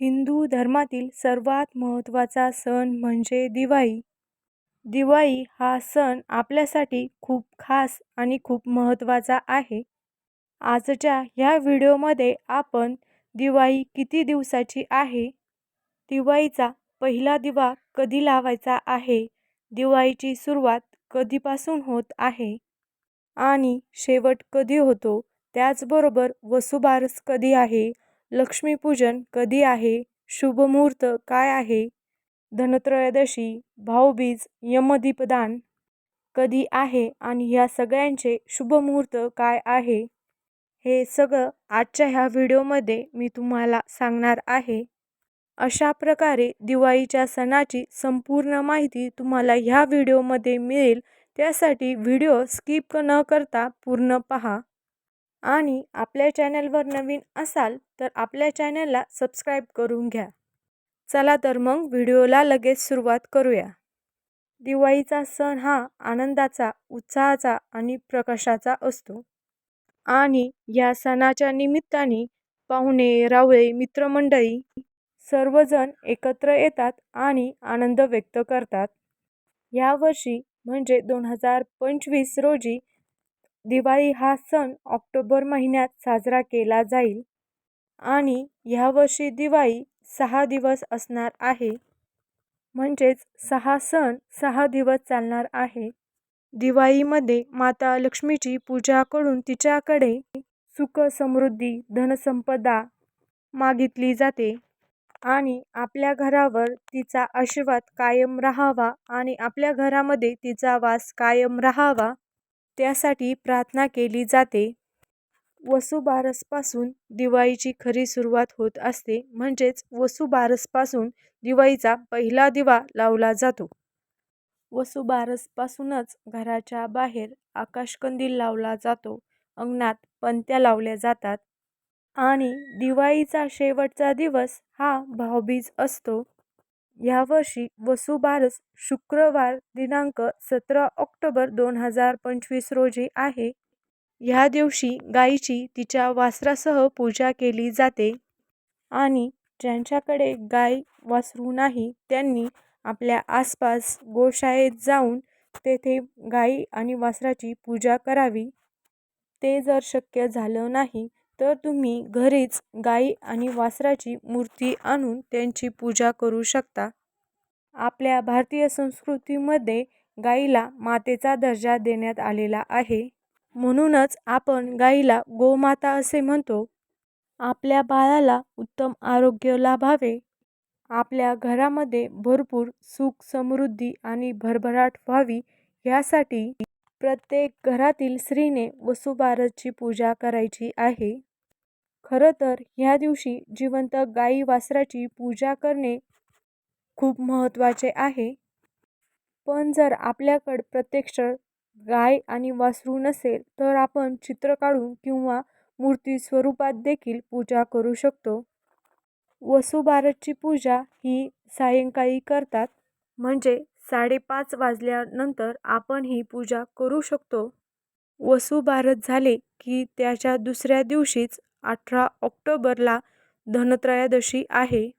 हिंदू धर्मातील सर्वात महत्त्वाचा सण म्हणजे दिवाळी. दिवाळी हा सण आपल्यासाठी खूप खास आणि खूप महत्त्वाचा आहे. आजच्या ह्या व्हिडिओमध्ये आपण दिवाळी किती दिवसाची आहे? दिवाळीचा पहिला दिवा कधी लावायचा आहे? दिवाळीची सुरुवात कधीपासून होत आहे? आणि शेवट कधी होतो? त्याचबरोबर वसुबारस कधी आहे? लक्ष्मीपूजन कधी आहे? शुभमुहूर्त काय आहे? धनत्रयोदशी भाऊबीज यमदीपदान कधी आहे आणि ह्या सगळ्यांचे शुभमुहूर्त काय आहे? हे सगळं आजच्या ह्या व्हिडिओमध्ये मी तुम्हाला सांगणार आहे. अशा प्रकारे दिवाळीच्या सणाची संपूर्ण माहिती तुम्हाला ह्या व्हिडिओमध्ये मिळेल. त्यासाठी व्हिडिओ स्किप न करता पूर्ण पहा. आणि आपल्या चॅनलवर नवीन असाल तर आपल्या चॅनलला सबस्क्राईब करून घ्या. चला तर मग व्हिडिओला लगेच सुरुवात करूया. दिवाळीचा सण हा आनंदाचा उत्साहाचा आणि प्रकाशाचा असतो. आणि या सणाच्या निमित्ताने पाहुणे रावळे मित्रमंडळी सर्वजण एकत्र येतात आणि आनंद व्यक्त करतात. यावर्षी म्हणजे दोन हजार पंचवीस रोजी दिवाळी हा सण ऑक्टोबर महिन्यात साजरा केला जाईल आणि ह्यावर्षी दिवाळी सहा दिवस असणार आहे. म्हणजेच सहा सण सहा दिवस चालणार आहे. दिवाळीमध्ये माता लक्ष्मीची पूजा करून तिच्याकडे सुख समृद्धी धनसंपदा मागितली जाते आणि आपल्या घरावर तिचा आशीर्वाद कायम राहावा आणि आपल्या घरामध्ये तिचा वास कायम राहावा त्यासाठी प्रार्थना केली जाते. वसुबारसपासून दिवाळीची खरी सुरुवात होत असते. म्हणजेच वसुबारसपासून दिवाळीचा पहिला दिवा लावला जातो. वसुबारसपासूनच घराच्या बाहेर आकाशकंदील लावला जातो. अंगणात पणत्या लावल्या जातात. आणि दिवाळीचा शेवटचा दिवस हा भाऊबीज असतो. यावर्षी वसुबारस शुक्रवार दिनांक सतरा ऑक्टोबर दोन हजार पंचवीस रोजी आहे. ह्या दिवशी गायीची तिच्या वासरासह पूजा केली जाते आणि ज्यांच्याकडे गाय वासरू नाही त्यांनी आपल्या आसपास गोशाळेत जाऊन तेथे गाई आणि वासराची पूजा करावी. ते जर शक्य झालं नाही तर तुम्ही घरीच गाई आणि वासराची मूर्ती आणून त्यांची पूजा करू शकता. आपल्या भारतीय संस्कृतीमध्ये गाईला मातेचा दर्जा देण्यात आलेला आहे. म्हणूनच आपण गाईला गोमाता असे म्हणतो. आपल्या बाळाला उत्तम आरोग्य लाभावे. आपल्या घरामध्ये भरपूर सुख समृद्धी आणि भरभराट व्हावी यासाठी प्रत्येक घरातील स्त्रीने वसुबारसची पूजा करायची आहे. खरं तर ह्या दिवशी जिवंत गाई वासराची पूजा करणे खूप महत्त्वाचे आहे. पण जर आपल्याकडं प्रत्यक्ष गाय आणि वासरू नसेल तर आपण चित्र काढून किंवा मूर्ती स्वरूपात देखील पूजा करू शकतो. वसुबारसची पूजा ही सायंकाळी करतात म्हणजे साडेपाच वाजल्यानंतर आपण ही पूजा करू शकतो. वसुबारस झाले की त्याच्या दुसऱ्या दिवशीच अठरा ऑक्टोबरला धनत्रयोदशी आहे.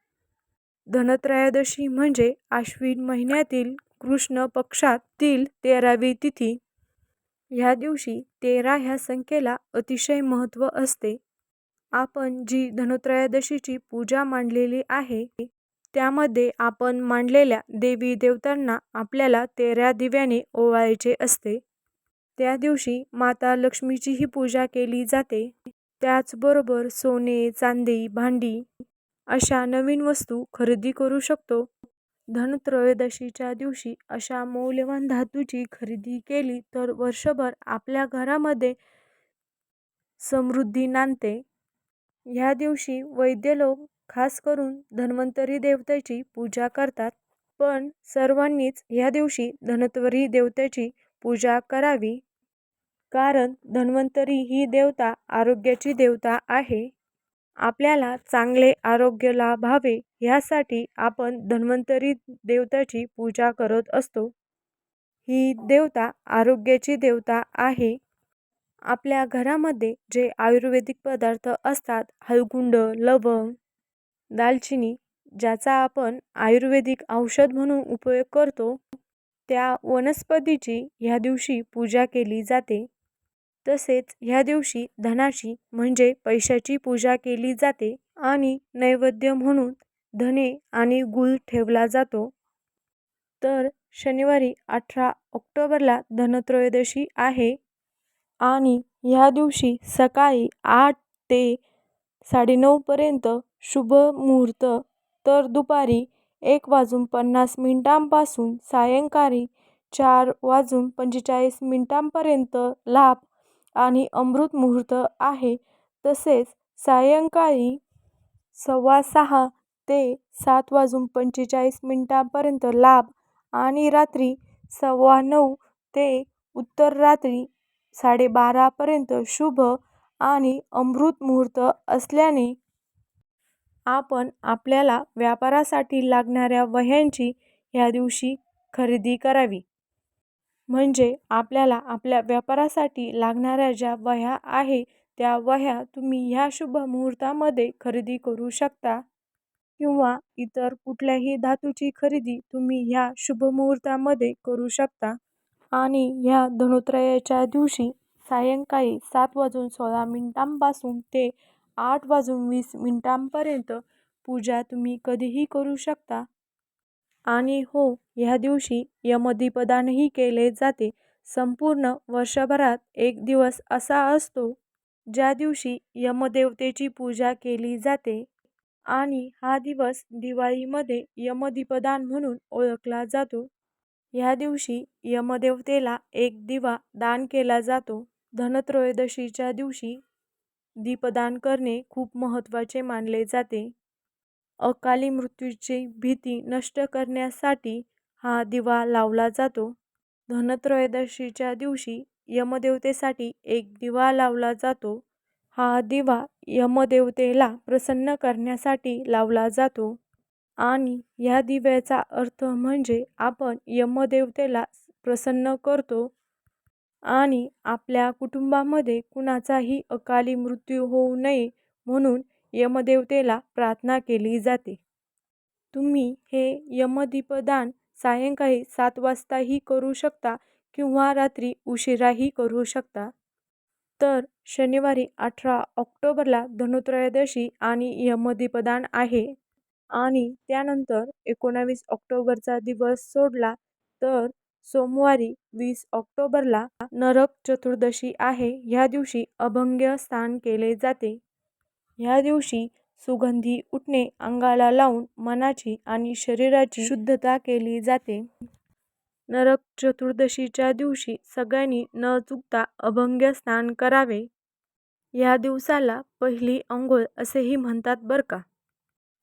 धनत्रयोदशी म्हणजे आश्विन महिन्यातील कृष्ण पक्षातील तेरावी तिथी. ह्या दिवशी तेरा ह्या संख्येला अतिशय महत्त्व असते. आपण जी धनत्रयोदशीची पूजा मांडलेली आहे त्यामध्ये आपण मांडलेल्या देवी देवतांना आपल्याला तेरा दिव्याने ओवाळायचे असते. त्या दिवशी माता लक्ष्मीचीही पूजा केली जाते. त्याचबरोबर सोने चांदी भांडी अशा नवीन वस्तू खरेदी करू शकतो. धनत्रयोदशीच्या दिवशी अशा मौल्यवान धातूची खरेदी केली तर वर्षभर आपल्या घरामध्ये समृद्धी नांदते. ह्या दिवशी वैद्य लोक खास करून धन्वंतरी देवतेची पूजा करतात. पण सर्वांनीच ह्या दिवशी धनत्वरी देवतेची पूजा करावी. कारण धन्वंतरी ही देवता आरोग्याची देवता आहे. आपल्याला चांगले आरोग्य लाभावे ह्यासाठी आपण धन्वंतरी देवताची पूजा करत असतो. ही देवता आरोग्याची देवता आहे. आपल्या घरामध्ये जे आयुर्वेदिक पदार्थ असतात हळकुंड लवंग दालचिनी ज्याचा आपण आयुर्वेदिक औषध म्हणून उपयोग करतो त्या वनस्पतीची ह्या दिवशी पूजा केली जाते. तसेच ह्या दिवशी धनाची म्हणजे पैशाची पूजा केली जाते आणि नैवेद्य म्हणून धने आणि गुळ ठेवला जातो. तर शनिवारी अठरा ऑक्टोबरला धनत्रयोदशी आहे आणि ह्या दिवशी सकाळी आठ ते साडेनऊपर्यंत शुभ मुहूर्त तर दुपारी एक वाजून पन्नास मिनिटांपासून सायंकाळी चार वाजून पंचेचाळीस मिनिटांपर्यंत लाभ आणि अमृत मुहूर्त आहे. तसेच सायंकाळी सव्वा सहा ते सात वाजून पंचेचाळीस मिनटांपर्यंत लाभ आणि रात्री सव्वा नऊ ते उत्तर रात्री साडेबारापर्यंत शुभ आणि अमृत मुहूर्त असल्याने आपण आपल्याला व्यापारासाठी लागणाऱ्या वह्यांची ह्या दिवशी खरेदी करावी. म्हणजे आपल्याला आपल्या व्यापारासाठी लागणाऱ्या ज्या वह्या आहे त्या वह्या तुम्ही ह्या शुभ मुहूर्तामध्ये खरेदी करू शकता. किंवा इतर कुठल्याही धातूची खरेदी तुम्ही ह्या शुभ मुहूर्तामध्ये करू शकता. आणि ह्या धनोत्रयाच्या दिवशी सायंकाळी सात वाजून सोळा मिनिटांपासून ते आठ वाजून वीस मिनिटांपर्यंत पूजा तुम्ही कधीही करू शकता. आणि हो ह्या दिवशी यमदीपदानही केले जाते. संपूर्ण वर्षभरात एक दिवस असा असतो ज्या दिवशी यमदेवतेची पूजा केली जाते आणि हा दिवस दिवाळीमध्ये यमदीपदान म्हणून ओळखला जातो. ह्या दिवशी यमदेवतेला एक दिवा दान केला जातो. धनत्रयोदशीच्या दिवशी दीपदान करणे खूप महत्त्वाचे मानले जाते. अकाली मृत्यूची भीती नष्ट करण्यासाठी हा दिवा लावला जातो. धनत्रयोदशीच्या दिवशी यमदेवतेसाठी एक दिवा लावला जातो. हा दिवा यमदेवतेला प्रसन्न करण्यासाठी लावला जातो. आणि ह्या दिव्याचा अर्थ म्हणजे आपण यमदेवतेला प्रसन्न करतो. आणि आपल्या कुटुंबामध्ये कुणाचाही अकाली मृत्यू होऊ नये म्हणून यमदेवतेला प्रार्थना केली जाते. तुम्ही हे यमदीपदान सायंकाळी सात वाजताही करू शकता किंवा रात्री उशिराही करू शकता. तर शनिवारी अठरा ऑक्टोबरला धनोत्रयोदशी आणि यमदीपदान आहे. आणि त्यानंतर एकोणावीस ऑक्टोबरचा दिवस सोडला तर सोमवारी वीस ऑक्टोबरला नरक चतुर्दशी आहे. ह्या दिवशी अभंग्य स्थान केले जाते. ह्या दिवशी सुगंधी उटणे अंगाला लावून मनाची आणि शरीराची शुद्धता केली जाते. नरक चतुर्दशीच्या दिवशी सगळ्यांनी न चुकता अभंग स्नान करावे. ह्या दिवसाला पहिली अंघोळ असेही म्हणतात बरं का?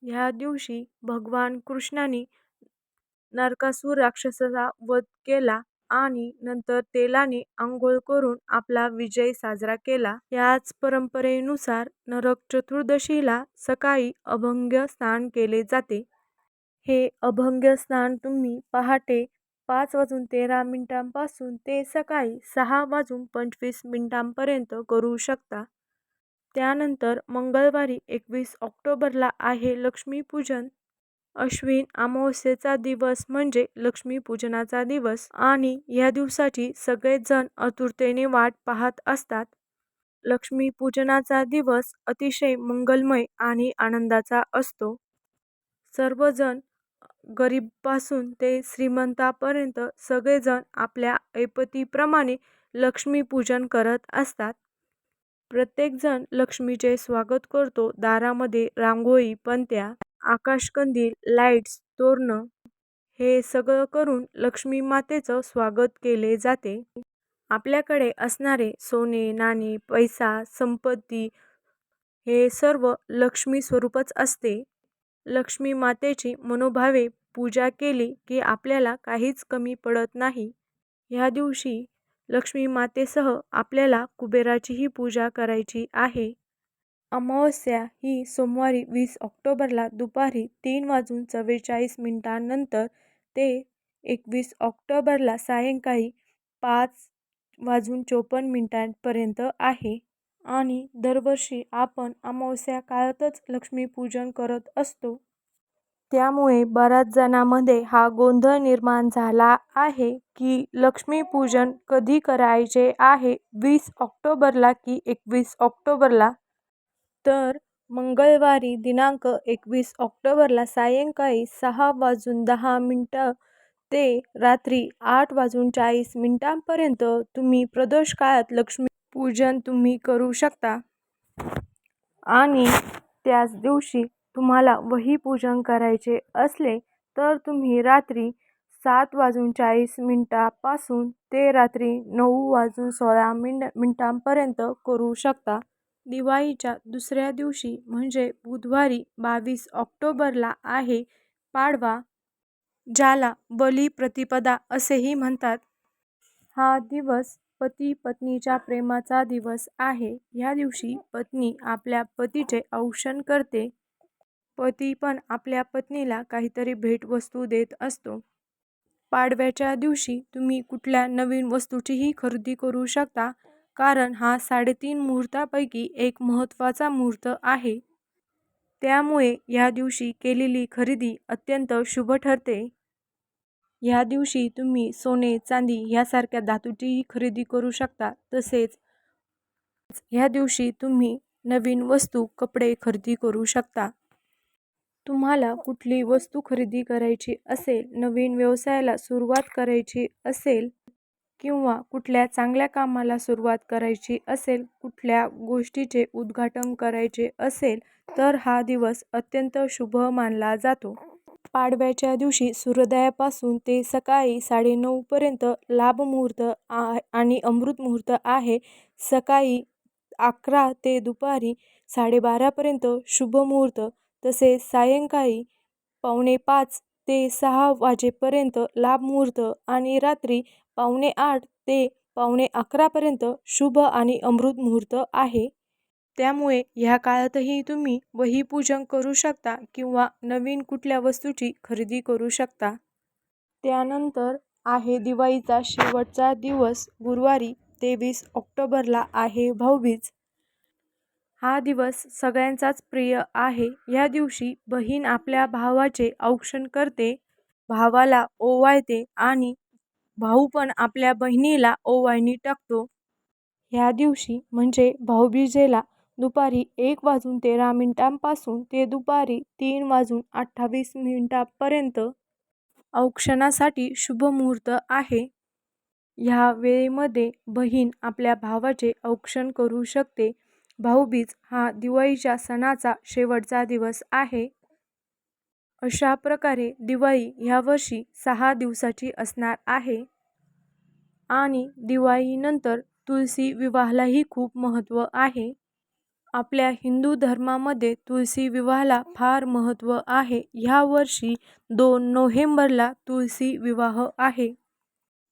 ह्या दिवशी भगवान कृष्णाने नरकासूर राक्षसाचा वध केला. आणि नंतर तेलाने आंघोळ करून आपला विजय साजरा केला. याच परंपरेनुसार नरक चतुर्दशीला सकाळी अभंग स्नान केले जाते. हे अभंग स्नान तुम्ही पहाटे पाच वाजून तेरा मिनिटांपासून ते सकाळी सहा वाजून पंचवीस मिनिटांपर्यंत करू शकता. त्यानंतर मंगळवारी एकवीस ऑक्टोबरला आहे लक्ष्मीपूजन. अश्विन अमावस्येचा दिवस म्हणजे लक्ष्मीपूजनाचा दिवस आणि या दिवसाची सगळेजण आतुरतेने वाट पाहत असतात. लक्ष्मीपूजनाचा दिवस अतिशय मंगलमय आणि आनंदाचा असतो. सर्वजण गरीबपासून ते श्रीमंतापर्यंत सगळेजण आपल्या ऐपतीप्रमाणे लक्ष्मीपूजन करत असतात. प्रत्येकजण लक्ष्मीचे स्वागत करतो दारामध्ये रांगोळी पणत्या आकाशकंदील लाईट्स तोरणं हे सगळं करून लक्ष्मी मातेचं स्वागत केले जाते. आपल्याकडे असणारे सोने नाणी पैसा संपत्ती हे सर्व लक्ष्मी स्वरूपच असते. लक्ष्मी मातेची मनोभावे पूजा केली की आपल्याला काहीच कमी पडत नाही. ह्या दिवशी लक्ष्मी मातेसह आपल्याला कुबेराचीही पूजा करायची आहे. अमावस्या ही सोमवारी वीस ऑक्टोबरला दुपारी तीन वाजून चव्वेचाळीस मिनिटांनंतर ते एकवीस ऑक्टोबरला सायंकाळी पाच वाजून चोपन्न मिनिटांपर्यंत आहे. आणि दरवर्षी आपण अमावस्या काळातच लक्ष्मीपूजन करत असतो. त्यामुळे बऱ्याच जणांमध्ये हा गोंधळ निर्माण झाला आहे की लक्ष्मीपूजन कधी करायचे आहे? वीस ऑक्टोबरला की एकवीस ऑक्टोबरला? तर मंगळवारी दिनांक एकवीस ऑक्टोबरला सायंकाळी सहा वाजून दहा मिनटं ते रात्री आठ वाजून चाळीस मिनटांपर्यंत तुम्ही प्रदोष काळात लक्ष्मीपूजन तुम्ही करू शकता. आणि त्याच दिवशी तुम्हाला वही पूजन करायचे असले तर तुम्ही रात्री सात वाजून चाळीस मिनटापासून ते रात्री नऊ वाजून सोळा मिन मिनटांपर्यंत करू शकता. दिवाळीच्या दुसऱ्या दिवशी म्हणजे बुधवारी बावीस ऑक्टोबरला आहे पाडवा ज्याला बलिप्रतिपदा असेही म्हणतात. हा दिवस पती पत्नीच्या प्रेमाचा दिवस आहे. ह्या दिवशी पत्नी आपल्या पतीचे औक्षण करते. पती पण आपल्या पत्नीला काहीतरी भेटवस्तू देत असतो. पाडव्याच्या दिवशी तुम्ही कुठल्या नवीन वस्तूचीही खरेदी करू शकता. कारण हा साडेतीन मुहूर्तापैकी एक महत्त्वाचा मुहूर्त आहे. त्यामुळे ह्या दिवशी केलेली खरेदी अत्यंत शुभ ठरते. ह्या दिवशी तुम्ही सोने चांदी ह्यासारख्या धातूचीही खरेदी करू शकता. तसेच ह्या दिवशी तुम्ही नवीन वस्तू कपडे खरेदी करू शकता. तुम्हाला कुठली वस्तू खरेदी करायची असेल नवीन व्यवसायाला सुरुवात करायची असेल किंवा कुठल्या चांगल्या कामाला सुरुवात करायची असेल कुठल्या गोष्टीचे उद्घाटन करायचे असेल तर हा दिवस अत्यंत शुभ मानला जातो. पाडव्याच्या दिवशी सूर्योदयापासून ते सकाळी साडेनऊपर्यंत लाभमुहूर्त आ आणि अमृत मुहूर्त आहे. सकाळी अकरा ते दुपारी साडेबारापर्यंत शुभमुहूर्त तसेच सायंकाळी पावणे पाच ते सहा वाजेपर्यंत लाभमुहूर्त आणि रात्री पावणे आठ ते पावणे अकरापर्यंत शुभ आणि अमृत मुहूर्त आहे. त्यामुळे ह्या काळातही तुम्ही वहीपूजन करू शकता किंवा नवीन कुठल्या वस्तूची खरेदी करू शकता. त्यानंतर आहे दिवाळीचा शेवटचा दिवस गुरुवारी तेवीस ऑक्टोबरला आहे भाऊबीज. हा दिवस सगळ्यांचाच प्रिय आहे. या दिवशी बहीण आपल्या भावाचे औक्षण करते भावाला ओवाळते आणि भाऊ पण आपल्या बहिणीला ओवाळणी टाकतो. ह्या दिवशी म्हणजे भाऊबीजेला दुपारी एक वाजून तेरा मिनटांपासून ते दुपारी तीन वाजून अठ्ठावीस मिनिटापर्यंत औक्षणासाठी शुभ मुहूर्त आहे. ह्या वेळेमध्ये बहीण आपल्या भावाचे औक्षण करू शकते. भाऊबीज हा दिवाळीच्या सणाचा शेवटचा दिवस आहे. अशा प्रकारे दिवाळी ह्या वर्षी सहा दिवसाची असणार आहे. आणि दिवाळीनंतर तुळशी विवाहालाही खूप महत्त्व आहे. आपल्या हिंदू धर्मामध्ये तुळशी विवाहाला फार महत्त्व आहे. ह्या वर्षी दोन नोव्हेंबरला तुळशी विवाह आहे.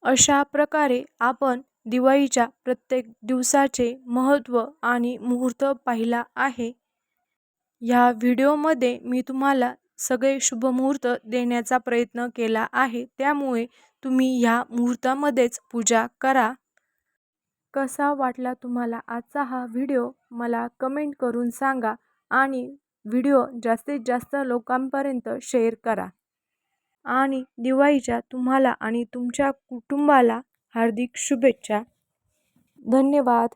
अशा प्रकारे आपण दिवाळीच्या प्रत्येक दिवसाचे महत्त्व आणि मुहूर्त पाहिला आहे. ह्या व्हिडिओमध्ये मी तुम्हाला सगळे शुभमुहूर्त देण्याचा प्रयत्न केला आहे. त्यामुळे तुम्ही ह्या मुहूर्तामध्येच पूजा करा. कसा वाटला तुम्हाला आजचा हा व्हिडिओ? मला कमेंट करून सांगा आणि व्हिडिओ जास्तीत जास्त लोकांपर्यंत शेअर करा. आणि दिवाळीच्या तुम्हाला आणि तुमच्या कुटुंबाला हार्दिक शुभेच्छा. धन्यवाद.